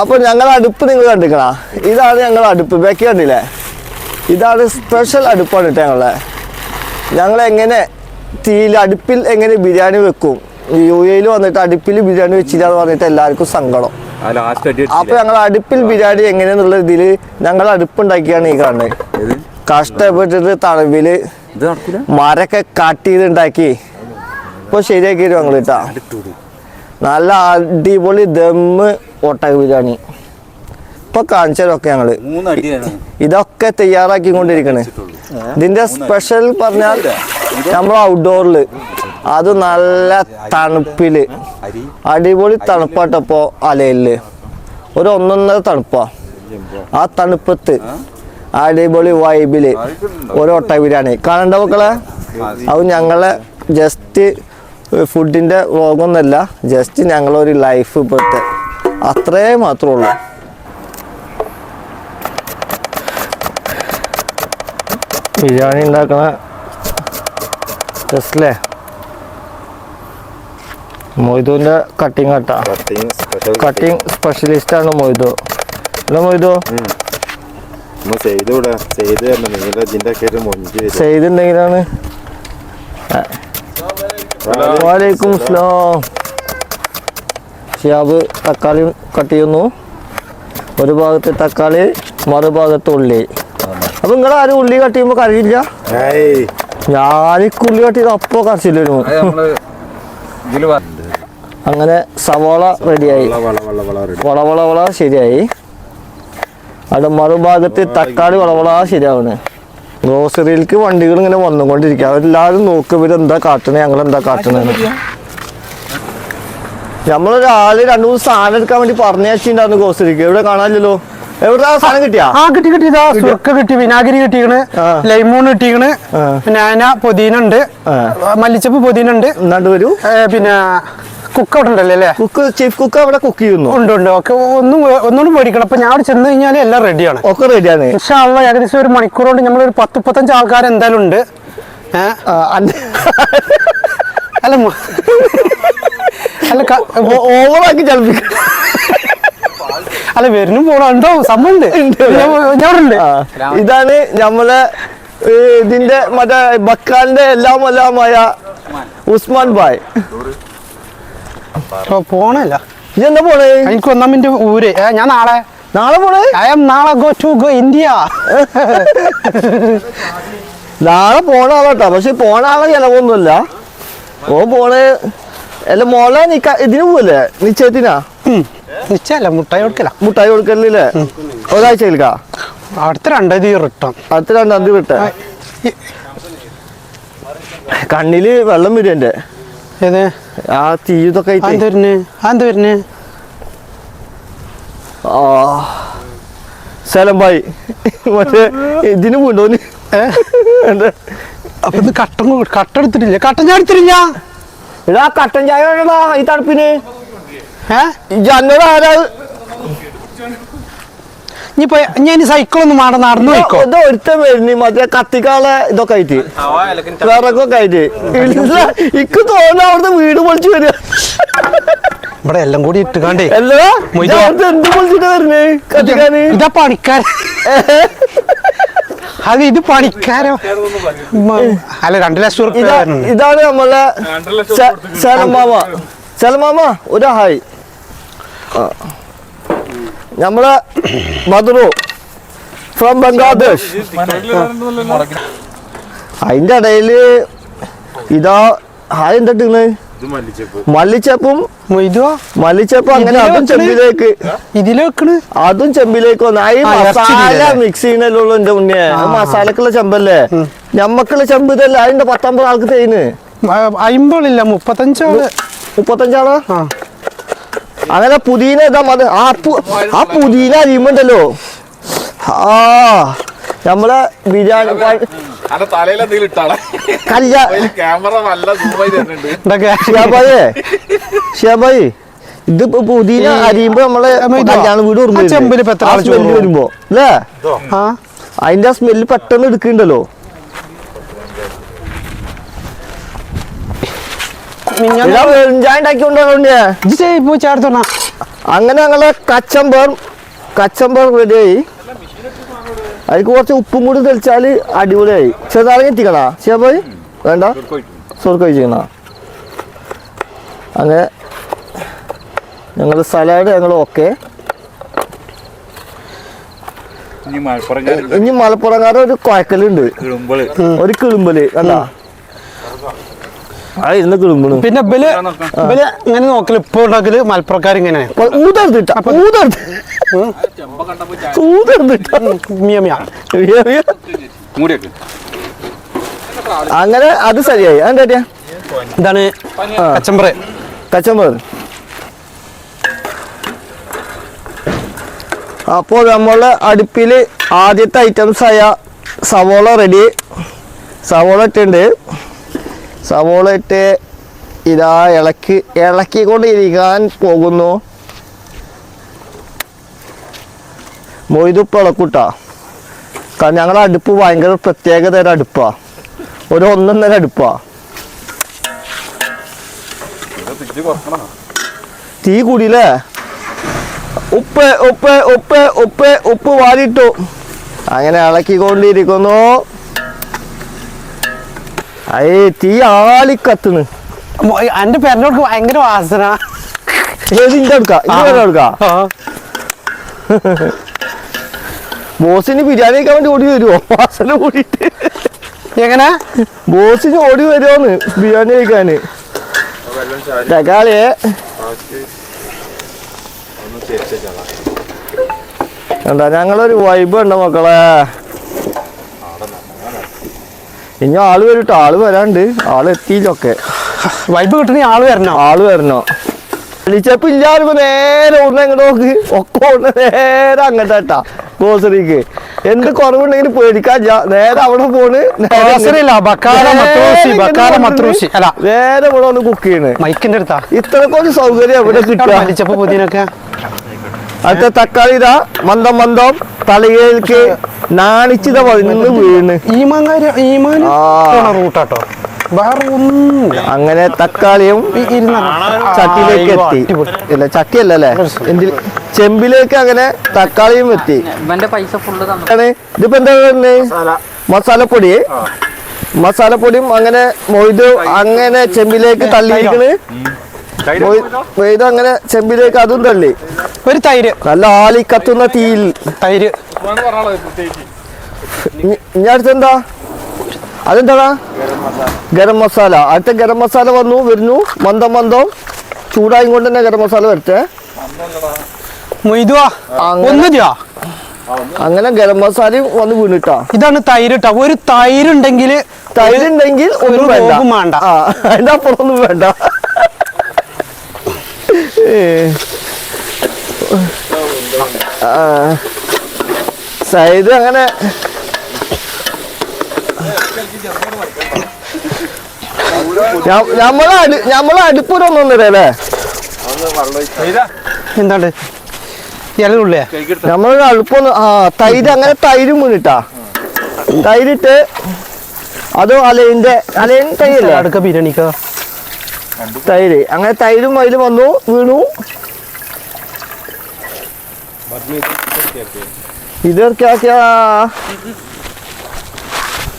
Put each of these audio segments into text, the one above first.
അപ്പൊ ഞങ്ങൾ അടുപ്പ് നിങ്ങൾ കണ്ടിക്കണ? ഇതാണ് ഞങ്ങൾ അടുപ്പ്. ബേക്ക് കണ്ടില്ലേ? ഇതാണ് സ്പെഷ്യൽ അടുപ്പാണ് കേട്ടോ ഞങ്ങളെ. ഞങ്ങൾ എങ്ങനെ തീയിൽ അടുപ്പിൽ എങ്ങനെ ബിരിയാണി വെക്കും? യു എയിൽ വന്നിട്ട് അടുപ്പിൽ ബിരിയാണി വെച്ചില്ല എന്ന് പറഞ്ഞിട്ട് എല്ലാവർക്കും സങ്കടം. അപ്പൊ ഞങ്ങൾ അടുപ്പിൽ ബിരിയാണി എങ്ങനെയെന്നുള്ള ഇതിൽ ഞങ്ങൾ അടുപ്പുണ്ടാക്കിയാണ് ഈ കാണുന്നത്. കഷ്ടപ്പെട്ടിട്ട് തണുപ്പിൽ മരൊക്കെ കട്ട് ചെയ്തുണ്ടാക്കി ഇപ്പൊ ശരിയാക്കി ഞങ്ങൾ കേട്ടാ നല്ല അടിപൊളി ദമ്മ് ഒട്ടക ബിരിയാണി. ഇപ്പൊ കാണിച്ചതൊക്കെ ഞങ്ങൾ. ഇതൊക്കെ തയ്യാറാക്കി കൊണ്ടിരിക്കണ് ഇതിന്റെ സ്പെഷ്യൽ പറഞ്ഞാൽ നമ്മൾ ഔട്ട്ഡോറിൽ അത് നല്ല തണുപ്പിൽ. അടിപൊളി തണുപ്പാട്ടപ്പോ അലയിൽ. ഒരു ഒന്നൊന്നര തണുപ്പാ. ആ തണുപ്പത്ത് അടിപൊളി വൈബിൽ ഒരു ഒട്ട ബിരിയാണി. കാണണ്ട മക്കളെ? അത് ഞങ്ങളെ ജസ്റ്റ് ഫുഡിന്റെ വ്ളോഗൊന്നല്ല ജസ്റ്റ് ഞങ്ങളൊരു ലൈഫ് ഇപ്പോഴത്തെ. അത്രേ മാത്രമേ ഉള്ളൂ ബിരിയാണി ഉണ്ടാക്കണ ജസ്റ്റല്ലേ മൊയ്തുവിന്റെ കട്ടിങ് കട്ടാ കട്ടിങ് സ്പെഷ്യലിസ്റ്റ് ആണ് മൊയ്തു അല്ല മൊയ്തു നമ്മൾ വാലേക്കും സ്ലാം ഷിയാബ് തക്കാളി കട്ട് ചെയ്യുന്നു. ഒരു ഭാഗത്ത് തക്കാളി മറുഭാഗത്ത് ഉള്ളി. അപ്പൊ നിങ്ങൾ ആരും ഉള്ളി കട്ട് ചെയ്യുമ്പോ കറിയില്ല ഞാനിക്കുള്ളി ഞാനിക്ക് ഉള്ളി കട്ട് ചെയ്ത് അപ്പോ കറിച്ചില്ല അങ്ങനെ സവോള റെഡിയായി. വളവളവള ശരിയായി. അവിടെ മറുഭാഗത്ത് തക്കാളി വളവള ശരിയാവണ്. ഗ്രോസറിയിലേക്ക് വണ്ടികൾ ഇങ്ങനെ വന്നുകൊണ്ടിരിക്കുക അവരെല്ലാവരും നോക്കും ഇവരെന്താ കാട്ടണേ ഞങ്ങൾ എന്താ കാട്ടണേ നമ്മളൊരാൾ രണ്ടു മൂന്ന് സാധനം എടുക്കാൻ വേണ്ടി പറഞ്ഞു വെച്ചിട്ടുണ്ടായിരുന്നു ഗ്രോസറിക്ക് എവിടെ കാണാനില്ലല്ലോ? എവിടെ സാധനം കിട്ടിയാ? ആ കിട്ടി കിട്ടി ഇതാ സുർക്ക കിട്ടി വിനാഗിരി കിട്ടിക്കണ്. ആ. ലൈമൂൺ കിട്ടിക്കണ്. ആ. പിന്നെ അതിന മല്ലിച്ചപ്പ് പൊതീന ഉണ്ട് എന്നാണ്ട് വരൂ പിന്നെ കുക്ക് അവിടെ ഉണ്ടല്ലോ അല്ലേ കുക്ക് ചീഫ് കുക്ക് അവിടെ കുക്ക് ചെയ്യുന്നു. ഉണ്ട് ഉണ്ട്. ഓക്കെ ഒന്നും ഒന്നും ഒന്നുകൂടി മേടിക്കണം. അപ്പൊ ഞാൻ അവിടെ ചെന്ന് കഴിഞ്ഞാൽ എല്ലാം റെഡിയാണ് ഒക്കെ റെഡിയാണ് ഇൻഷാള്ള ഏകദേശം ഒരു മണിക്കൂർ കൊണ്ട് നമ്മൾ ഒരു പത്ത് മുപ്പത്തഞ്ച് ആൾക്കാർ എന്തായാലും ഉണ്ട്? അല്ല. അല്ല ഓവറാക്കി ചലിപ്പിക്ക അല്ല വരുന്നു പോണോ സമ്മണ്ട്. ഇതാണ് നമ്മളെ ഇതിന്റെ മറ്റേ ബക്കാലിന്റെ എല്ലാം എല്ലാമായ ഉസ്മാൻ ഭായ്. പോണല്ല. ഇതെന്താ പോണേ? എനിക്ക് ഒന്നാം മിനിറ്റ് ഊര്. ഞാൻ നാളെ? നാളെ പോണേ? ഐ എം നാളെ ഗോ ടു ഗോ ഇന്ത്യ നാളെ പോണ ആളാട്ടോ. പക്ഷെ പോണ ആളെ ചെലവൊന്നുമില്ല. ഓ പോണേ. അല്ല മോളെ നീ ഇതിന് പോവല്ലേ? നിശ്ചയത്തിനാ? നിശ്ചയല്ല മുട്ടായി കൊടുക്കല. മുട്ടായി കൊടുക്കലില്ലേ? ഒരാഴ്ച കേൾക്കാ അടുത്ത രണ്ടാം തീയതി റിട്ടേൺ അടുത്ത രണ്ടാം തീയതി റിട്ടേൺ കണ്ണിൽ വെള്ളം വരും എന്റെ. ഏത്? ആ തീ ഇതൊക്കെ സലം ഭായി മറ്റേ ഇതിന് പോണ്ടോന് അപ്പൊ ഇത് കട്ടൻ കട്ട എടുത്തിട്ടില്ല. കട്ടൻ ചായ എടുത്തിട്ടില്ല? ഇതാ കട്ടൻ ചായ വേണടാ ഈ തണുപ്പിന്. ഏ? ആരാ? ഇനിയിപ്പോ ഞാൻ സൈക്കിളൊന്നും മാട നടന്നു പോയിക്കോ? ഇത് ഒരുത്തൻ വരുന്നു. മറ്റേ കത്തിക്കാളെ ഇതൊക്കെ ആയിട്ട്. വിറകൊക്കെ ആയിട്ട്. ഇക്ക് തോന്നുന്നു അവിടുത്തെ വീട് പൊളിച്ചു വരിക. ഇവിടെ എല്ലാം കൂടി ഇട്ടുകാണ്ടേ. എന്ത് പൊളിച്ചിട്ട് വരുന്നേ? കത്തിക്കാന്? ഇതാ പണിക്കാര അത് ഇത് പണിക്കാരോ അല്ല രണ്ടു ലക്ഷം രൂപ റുപ്യ ഇതാണ് നമ്മളെ സലമാമ സലമാമ ഒരു ഹായ് ആ. നമ്മളെ മധുറു ഫ്രം ബംഗ്ലാദേശ് അതിന്റെ ഇടയിൽ ഇതാ ഹായ് എന്താ മല്ലിച്ചപ്പും മല്ലിച്ചപ്പും അങ്ങനെ അതും ചെമ്പിലേക്ക്. ഇതിലേക്കാണ് അതും ചെമ്പിലേക്ക് വന്നു. ഈ മസാല മിക്സ് ചെയ്യണല്ലോ എന്റെ മുന്നേ. ആ. മസാലക്കുള്ള ചെമ്പല്ലേ? ഞമ്മക്കുള്ള ചെമ്പ് ഇതല്ല? അതിന്റെ പത്തൊമ്പത് ആൾക്ക് തേന്. അയിമ്പോളില്ല മുപ്പത്തഞ്ചാൾ. മുപ്പത്തഞ്ചാളാ? അങ്ങനെ പുതിന ഇതാ മതി ആ പു- ആ പുതിന അരിയുമ്പോണ്ടല്ലോ. ആ നമ്മളെ ബിരിയാണി ഷിയാബായേ. ഷിയാബായി ഇത് പുതിന അരിയുമ്പോ നമ്മളെ? കല്യാണ വീട് ഓർമ്മ വരുമ്പോ അല്ലേ? ആ. അതിന്റെ ആ സ്മെല്ല് പെട്ടെന്ന് എടുക്കണ്ടല്ലോ. ചെയ്യ് പോയി ചേർത്തോണ അങ്ങനെ ഞങ്ങളെ കച്ചമ്പർ കച്ചമ്പർ റെഡിയായി. അതിക്ക് കുറച്ച് ഉപ്പും കൂടി തെളിച്ചാൽ അടിപൊളിയായി. ചെറുതാണെങ്കിൽ എത്തിക്കണാ പോയി? വേണ്ട. സുർക്ക ഒഴിച്ചിക്കണ അങ്ങനെ ഞങ്ങൾ സലാഡ് ഞങ്ങൾ ഓക്കെ. ഇനി മലപ്പുറം ഇനി മലപ്പുറംകാരുടെ ഒരു കുഴക്കലുണ്ട്. ഒരു കിളുമ്പൽ കണ്ടാ? പിന്നെ ഇബൽ ഇബൽ ഇങ്ങനെ നോക്കൽ ഇപ്പൊ ഉണ്ടാക്കൽ മലപ്പുറക്കാർ അങ്ങനെ അത് ശരിയായി. അതെന്താ ഇതാണ് കച്ചമ്പറ്. കച്ചമ്പറ. അപ്പോൾ നമ്മളെ അടുപ്പിൽ ആദ്യത്തെ ഐറ്റംസ് ആയ സവോള റെഡി സവോള ഇട്ടുണ്ട് സവോള ഇട്ട് ഇതാ ഇളക്കി ഇളക്കിക്കൊണ്ടിരിക്കാൻ പോകുന്നു. മൊയ്തുപ്പ് ഇളക്കൂട്ടാ. കാരണം ഞങ്ങളുടെ അടുപ്പ് ഭയങ്കര പ്രത്യേക അടുപ്പാ. ഒരു ഒന്നര അടുപ്പാ. തീ കൂടിയില്ലേ? ഉപ്പ് ഉപ്പ് ഉപ്പ് ഉപ്പ് ഉപ്പ് വാരിട്ടു അങ്ങനെ ഇളക്കിക്കൊണ്ടിരിക്കുന്നു. അയ്യേ തീ ആളിക്കത്തുന്നു എന്റെ പേരനോട് ഭയങ്കര വാസന. ബോസിന് ബിരിയാണി കഴിക്കാൻ വേണ്ടി ഓടി വരുമോ വാസന കൂടിയിട്ട്. എങ്ങനെ? ബോസിന് ഓടി വരുമോന്ന് ബിരിയാണി കഴിക്കാന്. തക്കാളിയെ. എന്താ ഞങ്ങളൊരു വൈബ് ഉണ്ട് മക്കളെ? ഇനി ആൾ വരട്ടോ ആൾ വരാണ്ട്. ആൾ എത്തിയില്ലൊക്കെ. വൈബ് കിട്ടണ ആൾ വരണോ? ആൾ വരണോ? വിളിച്ചപ്പോ ഇല്ലാരുമ്പോ നേരെ ഒന്ന് എങ്ങോട്ട് നോക്ക്. ഒക്കെ ഒന്ന് നേരെ അങ്ങോട്ടാ ഗോസറിക്ക്. എന്ത് കുറവുണ്ടെങ്കിലും പേടിക്കാല്ല നേരെ അവിടെ പോണ്. നേരെ ഇവിടെ ഒന്ന് കുക്ക് ചെയ്യണ്. മൈക്കിന്റെ അടുത്താ. ഇത്രക്കൊരു സൗകര്യം എവിടെ കിട്ടുക? അടുത്ത തക്കാളി ഇതാ മന്ദം മന്ദം തലയിലേക്ക് നാണിച്ചിത വന്ന് വീണ്. റൂട്ടാട്ടോ. വേറെ അങ്ങനെ തക്കാളിയും ചട്ടിയിലേക്ക് എത്തി. ഇല്ല ഇല്ല ചട്ടിയല്ലല്ലേ എന്തിൽ ചെമ്പിലേക്ക് അങ്ങനെ തക്കാളിയും എത്തി. ഇവന്റെ പൈസ ഫുള്ള് തന്നു. ഇതിപ്പോ എന്താ പറഞ്ഞേ മസാലപ്പൊടി. മസാലപ്പൊടിയും അങ്ങനെ മൊയ്ത് അങ്ങനെ ചെമ്പിലേക്ക് തള്ളിയിരിക്കണ്. മൊയ്ത് അങ്ങനെ ചെമ്പിലേക്ക് അതും തള്ളി. ഒരു തൈര്. നല്ല ആളി കത്തുന്ന തീയിൽ. തൈര്. ഇനി അടുത്തെന്താ? അതെന്താ ഗരം മസാല. അടുത്ത ഗരം മസാല വന്നു വരുന്നു. മന്ദം മന്ദം. ചൂടായും കൊണ്ട് തന്നെ ഗരം മസാല വരട്ടെ. അങ്ങനെ- ഗരം മസാലയും വന്ന് വീണിട്ടാ. ഇതാണ് തൈര് ട്ടോ. ഒരു തൈരുണ്ടെങ്കിൽ തൈരുണ്ടെങ്കിൽ ഒന്നും ഒരു വേണ്ട. അതിന്റെ അപ്പുറം ഒന്നും വേണ്ട. സൈഡ് അങ്ങനെ നമ്മളെ ഞമ്മളെ അടു ഞമ്മളെ അടുപ്പൊരൊന്നൊന്നര അല്ലേ? എന്താണ്ട്? ഇലനുള്ളേ നമ്മളൊരു അടുപ്പൊന്ന് ആ തൈര് അങ്ങനെ തൈര് മുന്നിട്ടാ തൈരിട്ട് അതോ അലയിന്റെ അലയിൻ തൈയല്ലേ? അടുക്ക ബിരിയാണിക്ക? തൈര്. അങ്ങനെ തൈരും അതിൽ വന്നു വീണു. ഇതൊക്കെ ആക്കിയാ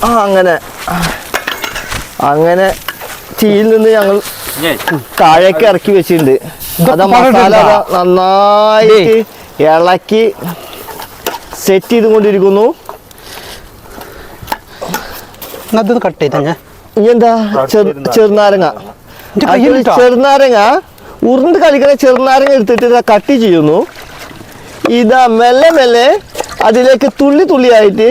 ആ അങ്ങനെ. അങ്ങനെ തീയിൽ നിന്ന് ഞങ്ങൾ താഴേക്ക് ഇറക്കി വെച്ചിട്ടുണ്ട്. അതാ മസാല നന്നായിട്ട് ഇളക്കി സെറ്റ് ചെയ്തുകൊണ്ടിരിക്കുന്നു. കട്ട് ചെയ്ത ഞാൻ ഇനി എന്താ? ചെറു- ചെറുനാരങ്ങ. ചെറുനാരങ്ങ ഉരുണ്ട് കളിക്കണ ചെറുനാരങ്ങ എടുത്തിട്ട് ഇതാ കട്ട് ചെയ്യുന്നു. ഇതാ മെല്ലെ മെല്ലെ അതിലേക്ക് തുള്ളി തുള്ളിയായിട്ട്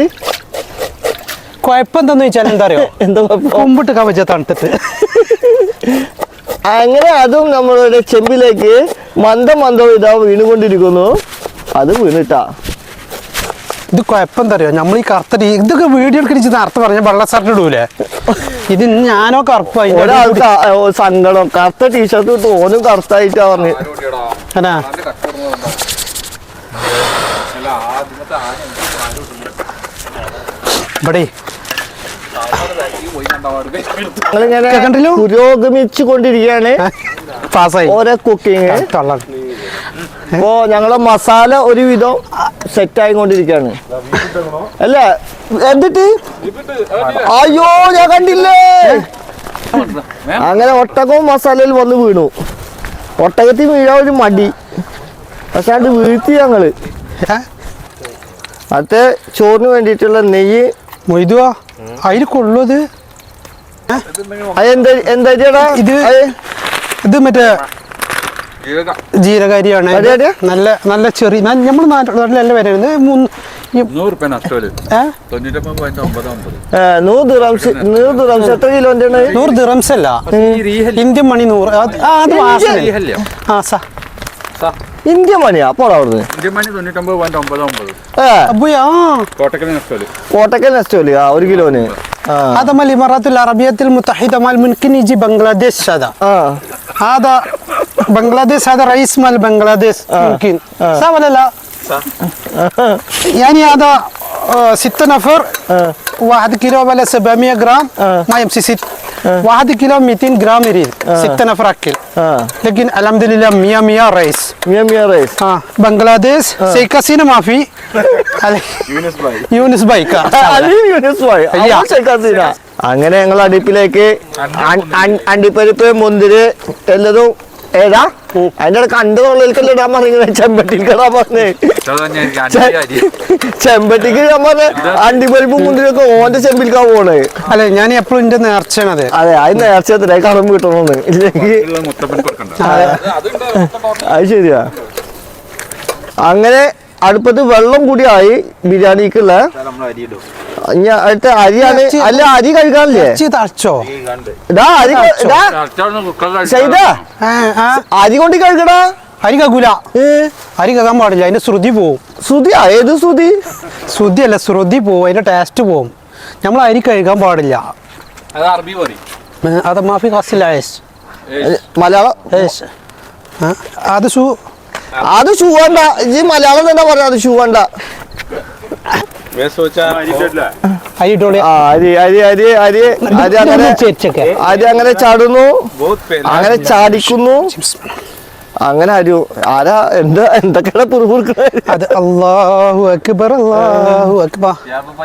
കുഴപ്പം എന്താന്ന് വെച്ചാൽ എന്താ അറിയോ എന്താ കുഴപ്പം? കൊമ്പിട്ട് കവച്ച തണുത്തിട്ട് അങ്ങനെ അതും നമ്മളുടെ ചെമ്പിലേക്ക് മന്ദം മന്ദം ഇതാ വീണുകൊണ്ടിരിക്കുന്നു. അത് വീണിട്ടാ. ഇത് കുഴപ്പം തരുമോ നമ്മൾ ഈ കറുത്ത ടീ- ഇതൊക്കെ വീഡിയോ എടുക്കണിച്ച് നേരത്തെ പറഞ്ഞ വെള്ള ഷർട്ട് ഇടൂലേ? ഇത് ഞാനോ കറുപ്പായി ഒരാൾക്ക് സങ്കടം. കറുത്ത ടീഷർട്ട് ഇട്ട് ഓനും കറുത്തായിട്ടാ പറഞ്ഞു. ഇടുന്നു? ഇവിടെ. കണ്ടില്ലോ? പുരോഗമിച്ചു കൊണ്ടിരിക്കുകയാണ് പാസ്സായി. ഓരോ കുക്കിങ് അപ്പോ ഞങ്ങളെ മസാല ഒരുവിധം സെറ്റ് ആയിക്കൊണ്ടിരിക്കുകയാണ് അല്ല എന്നിട്ട് അയ്യോ ഞാൻ കണ്ടില്ലേ? അങ്ങനെ ഒട്ടകവും മസാലയിൽ വന്ന് വീണു. ഒട്ടകത്തിൽ വീഴാൻ ഒരു മടി. പക്ഷെ അത് വീഴ്ത്തി ഞങ്ങൾ. അത് ചോറിന് വേണ്ടിയിട്ടുള്ള നെയ്യ്. മൊയ്തുവാ? അതിന് കൊള്ളത് അത്? എന്താ എന്താ ചേട്ടാ ഇത് ഇത് മറ്റേ ജീരകരിയാണ്. നല്ല നല്ല ചെറിയ നമ്മൾ നാട്ടിലല്ല വരുന്നത് നൂറ് ദിറംസ് നൂറ് ദിറംസ് എത്ര കിലോന്റെ ആണ് നൂറ് ദിറംസ് അല്ല ഇന്ത്യൻ മണി നൂറ്. അത് ആ, സാ. ഇന്ത്യ മണിയാ? പോടാ അവിടുന്ന്? കോട്ടക്കൽ നെസ്റ്റോലി ആ ഒരു കിലോന്. هذا مال الإمارات العربية المتحدة مال ممكن يجي بنغلاديش هذا. ആ هذا بنغلاديش هذا رئيس مال بنغلاديش ممكن صح ولا لا؟ يعني هذا آه، ستة نفر واحد كيلو ولا 700 جرام. ما يمشي ست. واحد كيلو 200 جرام يريد ستة نفر اكل ആ لكن الحمد لله 100 100 رئيس മിയ മിയ റൈസ് اه بنغلاديش سي كاسينا ما في യൂനിസ് ഭായ് يونس بايكا അയ്യ. അങ്ങനെ ഞങ്ങൾ അടുപ്പിലേക്ക് അൺ- അൺ- അണ്ടിപ്പരിപ്പ് മുന്തിരി എല്ലതും ഏതാ അതിന്റെ ഇടയ്ക്ക് അണ്ട് തൊള്ളിൽക്കല്ലേ ഇടാൻ പറഞ്ഞത് ചെമ്പട്ടിക്ക് ഇടാൻ പറഞ്ഞേ. ചെമ്പട്ടിക്ക് ഞാൻ പറഞ്ഞ. അണ്ടിപ്പരിപ്പും മുന്തിരിയൊക്കെ ഓന്റെ ചെമ്പിൽക്കാ പോണേ. അല്ലെ ഞാൻ എപ്പോഴും എന്റെ നേർച്ചയാണത് അതെ. അത് നേർച്ച കടമ്പ് കിട്ടണമെന്ന് ഇല്ലെങ്കിൽ അത് ശരിയാ. അങ്ങനെ അടുപ്പത്ത് വെള്ളം കൂടിയായി ബിരിയാണിക്കുള്ള. നമ്മൾ അരിയിടും ഇനി അടുത്ത അരിയാണ് അല്ല അരി കഴിക്കാനില്ലേ? ഇതാ അരി ചെയ്താ? അരി കൊണ്ട് കഴിക്കടാ. അരി കകൂല. അരി കക്കാൻ പാടില്ല അതിന്റെ ശ്രുതി പോവും. ശ്രുതിയാ? ഏത് ശ്രുതി? ശ്രുതി അല്ല ശ്രുതി പോവും അതിന്റെ ടേസ്റ്റ് പോവും. നമ്മൾ അരി കഴുകാൻ പാടില്ല. അത് മാഫി കാസില്ല മലയാളം അത് സു അത് ഷൂ വേണ്ട. ഇജ്ജ് മലയാളം തന്നെ പറഞ്ഞ അത് ഷൂ വേണ്ട. അരി ഇട്ടോളി. ആ അരി അരി അരി അരി. അരി അങ്ങനെ ചേച്ചൊക്കെ അരി അങ്ങനെ ചാടുന്നു. അങ്ങനെ ചാടിക്കുന്നു. അങ്ങനെ അരി ആരാ? എന്താ എന്തൊക്കെയാണ് അത് അള്ളാഹു അക്ബർ അള്ളാഹു അക്ബർ.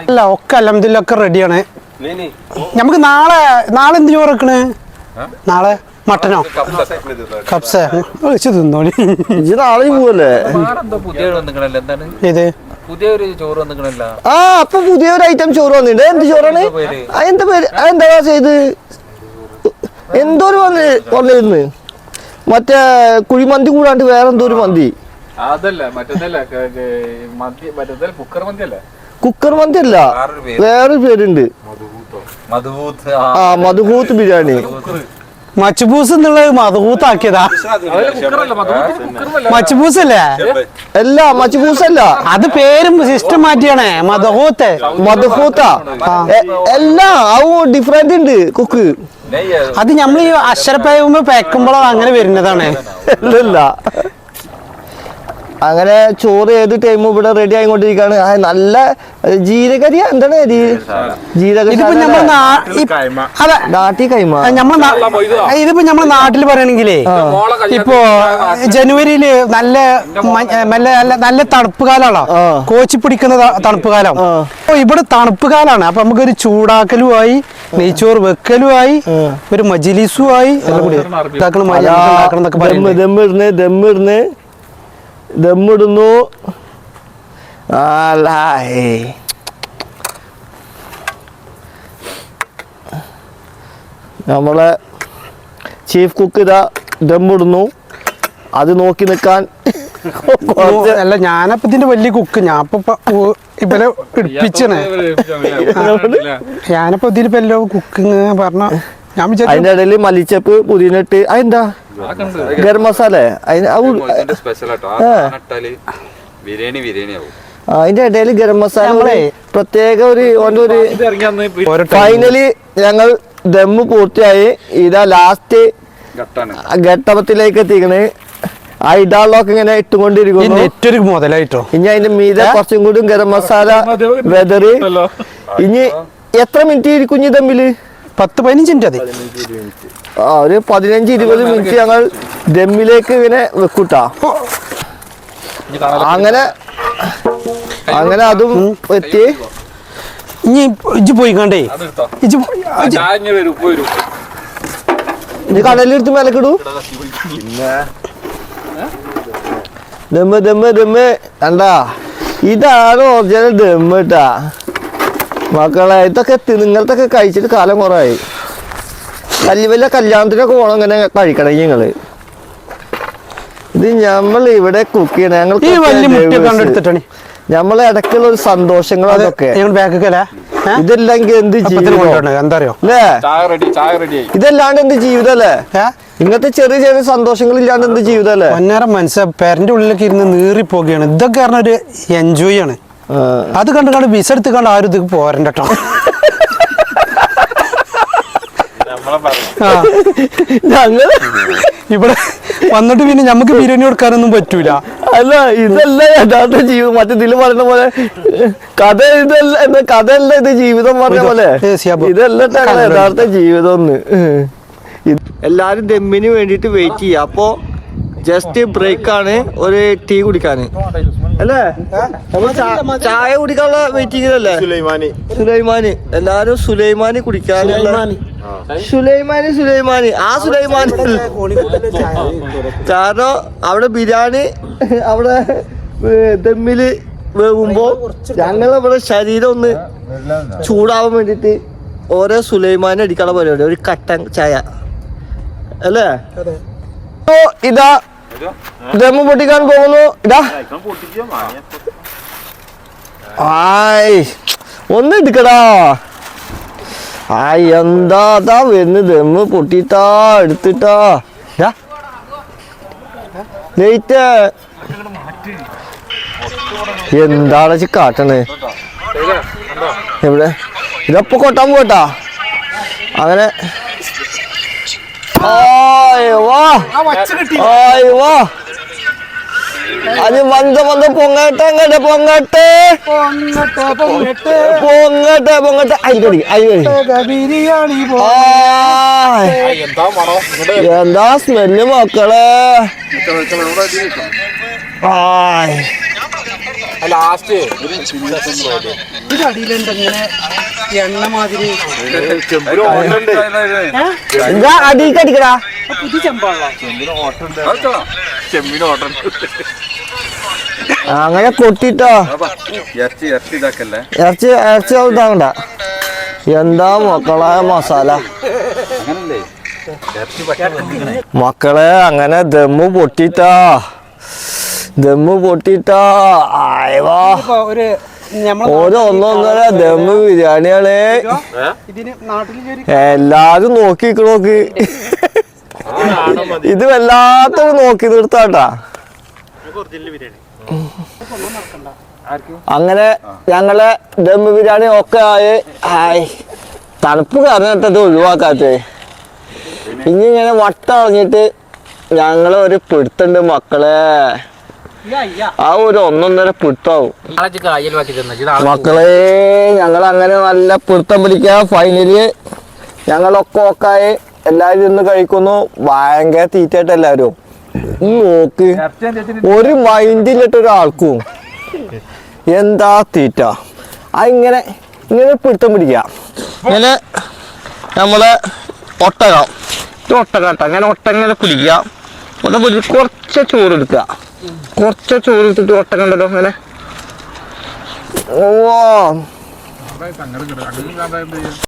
അല്ല ഒക്കെ അലഹമില്ല ഒക്കെ റെഡിയാണ് നമുക്ക് നാളെ നാളെ എന്തിനു പറക്കണേ വെക്കണേ നാളെ? മട്ടനോ? കപ്സ വെച്ച് തിന്നോളി. ഇജ്ജ് നാളെ പോവല്ലേ? ഇത് പുതിയൊരു ചോറ് വന്നിക്കണല്ല? ആ അപ്പൊ പുതിയൊരു ഐറ്റം ചോറ് വന്നിട്ടുണ്ട്. എന്ത് ചോറാണ്? എന്താ പേര്? എന്താ ചെയ്ത്? എന്തോ ഒരു വന്ന് വന്നിരുന്ന്? മറ്റേ കുഴിമന്തി കൂടാണ്ട് വേറെ എന്തോ ഒരു മന്തി അതല്ല കുക്കർ മന്തി അല്ല കുക്കർ മന്തി അല്ല വേറൊരു പേര്. വേറൊരു പേരുണ്ട്. ആ. മധുഹൂത്ത് ബിരിയാണി. മച്ചുബൂസ് എന്നുള്ളത് മധുകൂത്താക്കിയതാ മച്ചുപൂസല്ലേ മച്ചുബൂസ് അല്ലേ അല്ല മച്ചുപൂസല്ല? അല്ല അത് പേരും സിസ്റ്റം മാറ്റിയാണേ മധുഹൂത്ത് മധുഹൂത്ത എല്ലാ അതും ഡിഫറെന്റ് ഉണ്ട് കുക്ക്. അത് നമ്മൾ ഈ അക്ഷരപ്പയുമ്പോ പേക്കുമ്പോഴോ അങ്ങനെ വരുന്നതാണ്. ഇല്ല അങ്ങനെ ചോറ് ഏത് ടൈമും ഇവിടെ റെഡി ആയിക്കൊണ്ടിരിക്കുകയാണ്. ആ, നല്ല ജീരകരി എന്താണ് ജീരകരി ജീരക ഇതിപ്പോ നമ്മൾ അതെ. നാട്ടി കൈമ. നമ്മൾ ഇതിപ്പോ നമ്മളെ നാട്ടിൽ പറയണെങ്കിലേ ഇപ്പോ ജനുവരിയിൽ നല്ല നല്ല തണുപ്പ് കാലാണോ കോച്ചി പിടിക്കുന്ന തണുപ്പ് കാലം. അപ്പൊ ഇവിടെ തണുപ്പ് കാലാണ് അപ്പൊ നമുക്കൊരു ചൂടാക്കലുമായി നെയ്ച്ചോറ് വെക്കലുമായി ഒരു മജിലിസുമായി എല്ലാം കൂടി ദമ്മിടുന്ന് ദമ്മിടുന്ന് ദമ്മിടുന്നു. നമ്മളെ ചീഫ് കുക്ക് ഇതാ ദമ്മിടുന്നു. അത് നോക്കി നിൽക്കാൻ അല്ല ഞാനപ്പോ ഇതിന്റെ വലിയ കുക്ക്. ഞാൻ ഇവരെ പിടിപ്പിച്ചണേ ഞാനപ്പോ ഇതിലിപ്പോ എല്ലാം കുക്കിങ് പറഞ്ഞ ഞാൻ വിചാരിച്ചു അതിന്റെ ഇടയിൽ മല്ലിച്ചപ്പ് പുതിനിട്ട്. അതെന്താ? ഗരം മസാല? സ്പെഷ്യൽ ബിരിയാണി ബിരിയാണി ആവും അതിന്റെ ഇടയിൽ ഗരം മസാല പ്രത്യേക ഒരു ഓന്റെ ഒരു ഫൈനലി ഞങ്ങൾ ദമ്മ് പൂർത്തിയായി. ഇതാ ലാസ്റ്റ് ഘട്ടത്തിലേക്ക് എത്തിക്കണ്. ആ ഇടാളൊക്കെ ഇങ്ങനെ ഇട്ടുകൊണ്ടിരിക്കുന്നു. നെറ്റ് ഒരു മുതലായിട്ടോ? ഇനി അതിന്റെ മീതെ കുറച്ചും കൂടി ഗരം മസാല വെതറ് ഇനി എത്ര മിനിറ്റ് ഇരിക്കും ഇനി ദമ്മിൽ? പത്ത് പതിനഞ്ച് മിനിറ്റ് അതി ആ ഒരു പതിനഞ്ച് ഇരുപത് മിനിറ്റ് ഞങ്ങൾ ദമ്മിലേക്ക് ഇങ്ങനെ വെക്കൂട്ടാ. അങ്ങനെ അങ്ങനെ അതും എത്തി ഇനി ഇജ്ജ് പോയി കണ്ടേ. ഇജ്ജ് ഇത് കടലിലെടുത്ത് മേലക്കിടൂ. പിന്നെ? ദമ്മ് ദമ്മ് ദമ്മ് കണ്ടാ? ഇതാണ് ഒറിജിനൽ ദമ്മ് കേട്ടാ മക്കളെ ഇതൊക്കെ നിങ്ങളത്തൊക്കെ കഴിച്ചിട്ട് കാലം കുറവായി. കല്ല് വലിയ കല്യാണത്തിനൊക്കെ പോകണം ഇങ്ങനെ കഴിക്കണം നിങ്ങൾ ഇത് നമ്മൾ ഇവിടെ കുക്ക് ചെയ്യണം ഞങ്ങൾ ഈ വലിയ കണ്ടെടുത്തിട്ടാണ് നമ്മളെ ഇടയ്ക്കുള്ള ഒരു സന്തോഷങ്ങൾ അതൊക്കെ. ഇതല്ലെങ്കിൽ എന്ത് ജീവിതം? ഇതല്ലാണ്ട് എന്ത് ജീവിതം അല്ലേ? ഇങ്ങനത്തെ ചെറിയ ചെറിയ സന്തോഷങ്ങൾ ഇല്ലാണ്ട് എന്ത് ജീവിതം അല്ലേ? ഒന്നേരം മനസ്സ പേരന്റെ ഉള്ളിലേക്ക് ഇരുന്ന് നീറി പോകുകയാണ് ഇതൊക്കെ ഒരു എൻജോയ് ആണ്. അത് കണ്ട് കണ്ട് വിസ എടുത്ത് കണ്ട് ആരും ഇത് പോരണ്ട കേട്ടോ നമ്മളെ പറഞ്ഞു ആ ഞങ്ങൾ ഇവിടെ വന്നിട്ട് പിന്നെ നമുക്ക് ബിരിയാണി കൊടുക്കാനൊന്നും പറ്റൂല. അല്ല ഇതല്ല യഥാർത്ഥ ജീവിതം. മറ്റേതിൽ പറഞ്ഞ പോലെ കഥ ഇതല്ല എന്താ കഥയല്ല ഇത് ജീവിതം പറഞ്ഞ പോലെ. ഇതല്ല യഥാർത്ഥ ജീവിതം ഒന്ന് എല്ലാരും ദമ്മിന് വേണ്ടിട്ട് വെയിറ്റ് ചെയ്യാ. അപ്പോ ജസ്റ്റ് ബ്രേക്ക് ആണ് ഒരു ടീ കുടിക്കാന്. അല്ലേ? ചായ കുടിക്കാനുള്ള വെയിറ്റിംഗിലല്ലേ സുലൈമാനി. സുലൈമാനി. എല്ലാരും സുലൈമാനി കുടിക്കാനുള്ള സുലൈമാന് സുലൈമാന്. ആ സുലൈമാൻ കാരണം അവിടെ ബിരിയാണി അവിടെ ദമ്മിൽ വേകുമ്പോ ഞങ്ങൾ ഇവിടെ ശരീരം ഒന്ന് ചൂടാവാൻ വേണ്ടിട്ട് ഓരോ സുലൈമാൻ അടിക്കാനുള്ള പരിപാടി. ഒരു കട്ടൻ ചായ. അല്ലേ? ഇതാ. ദമ്മ് പൊട്ടിക്കാൻ പോകുന്നു. ഇതാ. ആയ്. ഒന്ന് എടുക്കടാ. ആയ് എന്താ താ വരുന്നത്? ദമ്മ് പൊട്ടിട്ടാ എടുത്തിട്ടാ. ലേറ്റ് എന്താണ് ചി കാട്ടണേ? എവിടെ? ഇതപ്പൊ കൊട്ടാൻ പോട്ടാ അങ്ങനെ. ആയ് വാ. ആയ് വാ. അത് വന്ന് വന്ന് പൊങ്ങട്ടെ അങ്ങോട്ട് പൊങ്ങട്ടെ. പൊങ്ങട്ടെ പൊങ്ങട്ടെ. അരിക്കടി അരിക്കടി ബിരിയാണി എന്താ സ്മെല്ല് മക്കളെ? ആയ്. ലാസ്റ്റ്. എണ്ണ മാതിരി. എന്താ അടിക്കടാ? പുതിയ ഓട്ടം അങ്ങനെ കൊട്ടിട്ടോ? ഇറച്ചി ഇറച്ചി ഇതാക്കല്ലേ? ഇറച്ചി ഇറച്ചി ഇതാവണ്ട. എന്താ മക്കളെ മസാല? മക്കളെ അങ്ങനെ ദമ്മു പൊട്ടിട്ടാ? ദമ്മ് പൊട്ടിട്ടാ. ആയവാ. ഒരു ഓരോ ഒന്നൊന്നര ദമ്മ് ബിരിയാണികളെ ഇതിന് നാട്ടിൽ ഒരു എല്ലാരും നോക്കി നിക്ക്. നോക്ക് ഇത് വല്ലാത്തൊരു നോക്കി നിർത്താട്ടാ. അങ്ങനെ ഞങ്ങളെ ദമ്മ് ബിരിയാണി ഒക്കെ ആയി. ആയി. തണുപ്പ് കാരണത്തത് ഒഴിവാക്കാത്തേ. ഇനി ഇങ്ങനെ വട്ടം ഇറങ്ങിയിട്ട് ഞങ്ങളെ ഒരു പിടുത്തുണ്ട് മക്കളെ. ആ ഒരു ഒന്നൊന്നര പിടുത്താവും മക്കളെ ഞങ്ങൾ അങ്ങനെ നല്ല പിടുത്തം പിടിക്കുക ഫൈനലി ഞങ്ങളൊക്കെ ഒക്കായി എല്ലാവരും ഇന്ന് കഴിക്കുന്നു. ഭയങ്കര തീറ്റായിട്ട് എല്ലാവരും. നോക്ക് ഒരു മൈൻഡിലിട്ട് ഒരാൾക്കും എന്താ തീറ്റ? ആ ഇങ്ങനെ ഇങ്ങനെ പിടുത്തം പിടിക്കുക ഇങ്ങനെ നമ്മളെ ഒട്ടകം. ഇത് ഒട്ടകട്ട അങ്ങനെ ഒട്ടങ്ങനെ പിടിക്കുക ഒന്ന് പിടിച്ച് കുറച്ച് ചോറ് എടുക്കുക. കുറച്ച് ചൂരിട്ടിട്ട് ഒട്ട കണ്ടല്ലോ അങ്ങനെ? ഓ